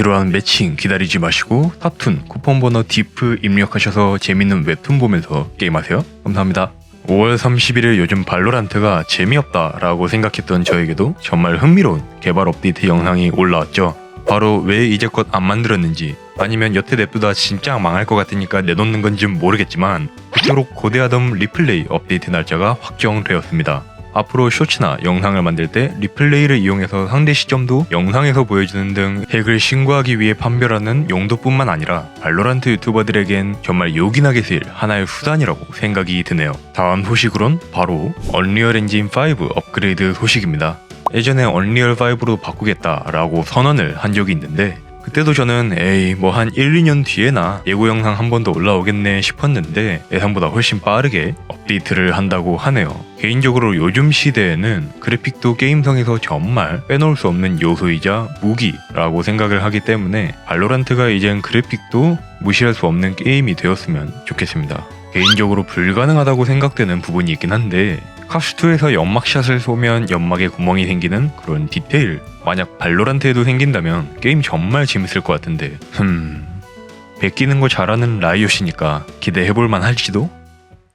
지루한 매칭 기다리지 마시고 탑툰 쿠폰 번호 디프 입력하셔서 재밌는 웹툰 보면서 게임하세요. 감사합니다. 5월 31일 요즘 발로란트가 재미없다라고 생각했던 저에게도 정말 흥미로운 개발 업데이트 영상이 올라왔죠. 바로 왜 이제껏 안 만들었는지 아니면 여태 냅두다 진짜 망할 것 같으니까 내놓는 건지 모르겠지만 그토록 고대하던 리플레이 업데이트 날짜가 확정되었습니다. 앞으로 쇼츠나 영상을 만들 때 리플레이를 이용해서 상대 시점도 영상에서 보여주는 등 핵을 신고하기 위해 판별하는 용도뿐만 아니라 발로란트 유튜버들에겐 정말 요긴하게 쓰일 하나의 수단이라고 생각이 드네요. 다음 소식으론 바로 언리얼 엔진 5 업그레이드 소식입니다. 예전에 언리얼 5로 바꾸겠다라고 선언을 한 적이 있는데 그때도 저는 에이 뭐 한 1, 2년 뒤에나 예고 영상 한 번 더 올라오겠네 싶었는데 예상보다 훨씬 빠르게 업데이트를 한다고 하네요. 개인적으로 요즘 시대에는 그래픽도 게임성에서 정말 빼놓을 수 없는 요소이자 무기라고 생각을 하기 때문에 발로란트가 이젠 그래픽도 무시할 수 없는 게임이 되었으면 좋겠습니다. 개인적으로 불가능하다고 생각되는 부분이 있긴 한데 캅스2에서 연막샷을 쏘면 연막에 구멍이 생기는 그런 디테일. 만약 발로란트에도 생긴다면 게임 정말 재밌을 것 같은데. 흠... 베끼는 거 잘하는 라이엇이니까 기대해볼만 할지도?